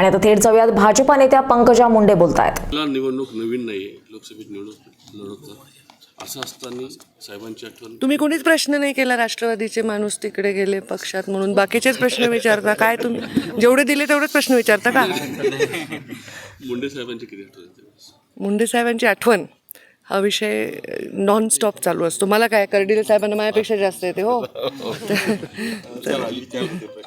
आणि आता थेट जाऊयात. भाजपा नेत्या पंकजा मुंडे बोलतायत. ला निवडणूक नवीन नाही लोकसभेत निवडणूक असं असताना साहेबांची आठवण तुम्ही कोणीच प्रश्न नाही केला राष्ट्रवादीचे माणूस तिकडे गेले पक्षात म्हणून. बाकीचेच प्रश्न विचारता. काय तुम्ही जेवढे दिले तेवढेच प्रश्न विचारता का? मुंडे साहेबांची किती आठवण? मुंडे साहेबांची आठवण? हा विषय नॉन स्टॉप चालू असतो. मला काय कर्डिले साहेबांना माझ्यापेक्षा जास्त येते हो.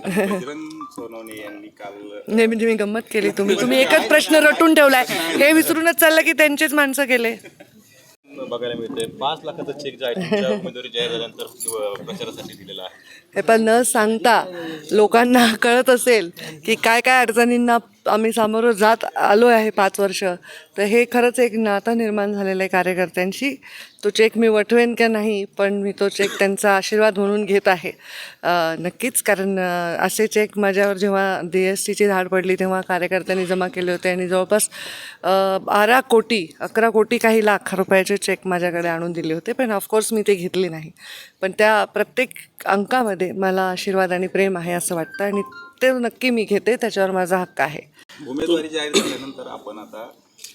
बजरंग सोनवणे यांनी काल नाही म्हणजे मी गंमत केली. तुम्ही तुम्ही एकच प्रश्न रटून ठेवलाय. हे विसरूनच चाललं की त्यांचेच माणसं गेले बघायला मिळतंय पाच लाखाचा चेक जो आहे तुमच्या उमेदवारी जाहीर झाल्यानंतर किंवा प्रचारासाठी दिलेला आहे. हे पण न सांगता लोकांना कळत असेल की काय काय अडचणींना आम्ही सामोरं जात आलो आहे पाच वर्ष. तर हे खरंच एक नातं निर्माण झालेलं आहे कार्यकर्त्यांशी. तो चेक मी वठवेन का नाही पण मी तो चेक त्यांचा आशीर्वाद म्हणून घेत आहे. नक्कीच कारण असे चेक माझ्यावर जेव्हा डी एस टीची धाड पडली तेव्हा कार्यकर्त्यांनी जमा केले होते आणि जवळपास बारा कोटी अकरा कोटी काही लाख रुपयाचे चेक माझ्याकडे आणून दिले होते. पण ऑफकोर्स मी ते घेतले नाही. पण त्या प्रत्येक अंकामध्ये मला आशीर्वाद आणि प्रेम आहे असं वाटतं आणि ते नक्की मी घेते त्याच्यावर माझा हक्क आहे. उमेदवारी जाहीर झाल्यानंतर आपण आता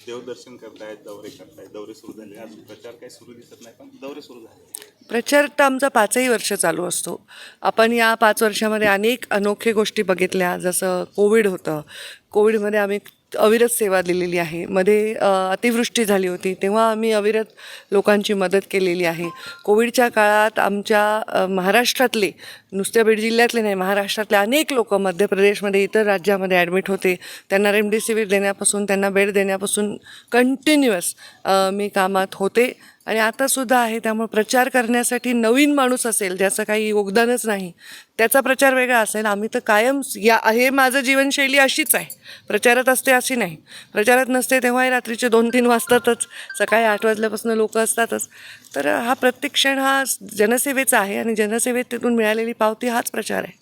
देवदर्शन करतायत दौरे करतायत दौरे सुरू झाले. अजून प्रचार काही सुरू दिसत नाही पण दौरे सुरू झाले. प्रचार तर आमचा पाचही वर्ष चालू असतो. आपण या पाच वर्षामध्ये अनेक अनोखे गोष्टी बघितल्या जसं कोविड होतं. कोविडमध्ये आम्ही अविरत सेवा दिलेली आहे. मध्ये अतिवृष्टी झाली होती. तेव्हा आम्ही अविरत लोकांची मदत केलेली आहे. कोविडच्या काळात आमच्या महाराष्ट्रातले नुसत्या बीड जिल्ह्यातले नाही महाराष्ट्रातले अनेक लोक मध्य प्रदेशमध्ये इतर राज्यामध्ये ॲडमिट होते. त्यांना रेमडेसिवीर देण्यापासून त्यांना बेड देण्यापासून कंटिन्युअस मी कामात होते. आणि आतासुद्धा आहे त्यामुळे प्रचार करण्यासाठी नवीन माणूस असेल ज्याचं काही योगदानच नाही त्याचा प्रचार वेगळा असेल. आम्ही तर कायम या हे माझं जीवनशैली अशीच आहे. प्रचारात असते अशी नाही. प्रचारात नसते तेव्हाही रात्रीचे दोन तीन वाजतातच. सकाळी आठ वाजल्यापासून लोक असतातच. तर हा प्रत्येक क्षण हा जनसेवेचा आहे आणि जनसेवेत तिथून मिळालेली पावती हाच प्रचार आहे.